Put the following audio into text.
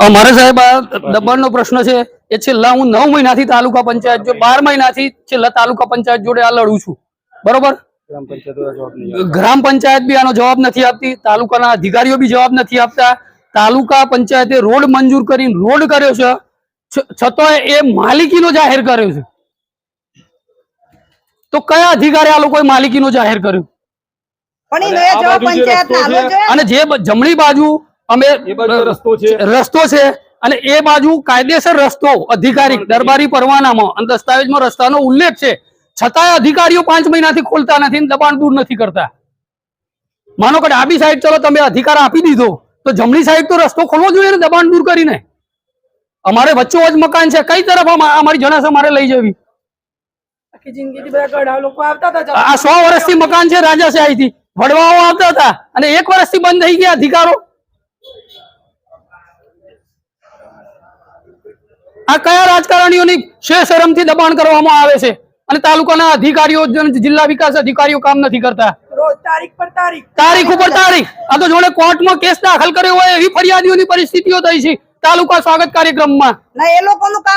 અમારે સાહેબ આ દબાણનો પ્રશ્ન છે એ છેલ્લા હું નવ મહિનાથી તાલુકા પંચાયત જો બાર મહિનાથી છેલ્લા તાલુકા પંચાયત જોડે આ લડું છું. બરોબર? ગ્રામ પંચાયત દ્વારા જવાબ નહીં ગ્રામ પંચાયત બી આનો જવાબ નથી આપતી તાલુકાના અધિકારીઓ બી જવાબ નથી આપતા. તાલુકા પંચાયતે રોડ મંજૂર કરીને રોડ કર્યો છે છ- છતાંય એ માલિકીનો જાહેર કર્યો છે. તો કયા અધિકારી આ લોકોએ માલિકીનો જાહેર કર્યો? અને જે જમણી બાજુ અમે રસ્તો છે. રસ્તો છે. અને એ બાજુ કાયદેસર રસ્તો અધિકારી દરબારી પરવાનામાં અને દસ્તાવેજમાં રસ્તાનો ઉલ્લેખ છે. છતાંય અધિકારીઓ પાંચ મહિનાથી ખોલતા નથી દબાણ દૂર નથી કરતા. માનો કે ડાબી સાઈડ ચલો તમે અધિકાર આપી દીધો તો જમણી સાઈડ તો રસ્તો ખોલવો જોઈએ ને દબાણ દૂર કરીને. અમારે વચ્ચો વચ મકાન છે. કઈ તરફ અમારી જણાશે અમારે લઈ જવી? આખી જિંદગીથી બધા ગઢા લોકો આવતા હતા આ સો વર્ષથી મકાન છે રાજાશાહીથી. વડવાઓ આવતા હતા. અને એક વર્ષથી બંધ થઈ ગયા અધિકારો. આ કયા રાજકારણીઓની શેષરમથી દબાણ કરવામાં આવે છે? અને તાલુકાના અધિકારીઓ જિલ્લા વિકાસ અધિકારીઓ કામ નથી કરતા? તારીખ પર તારીખ. તારીખ ઉપર તારીખ. આ તો જોડે કોર્ટમાં કેસ દાખલ કર્યો હોય એવી ફરિયાદીઓની પરિસ્થિતિઓ થઈ છે તાલુકા સ્વાગત કાર્યક્રમમાં. એ લોકોનું કામ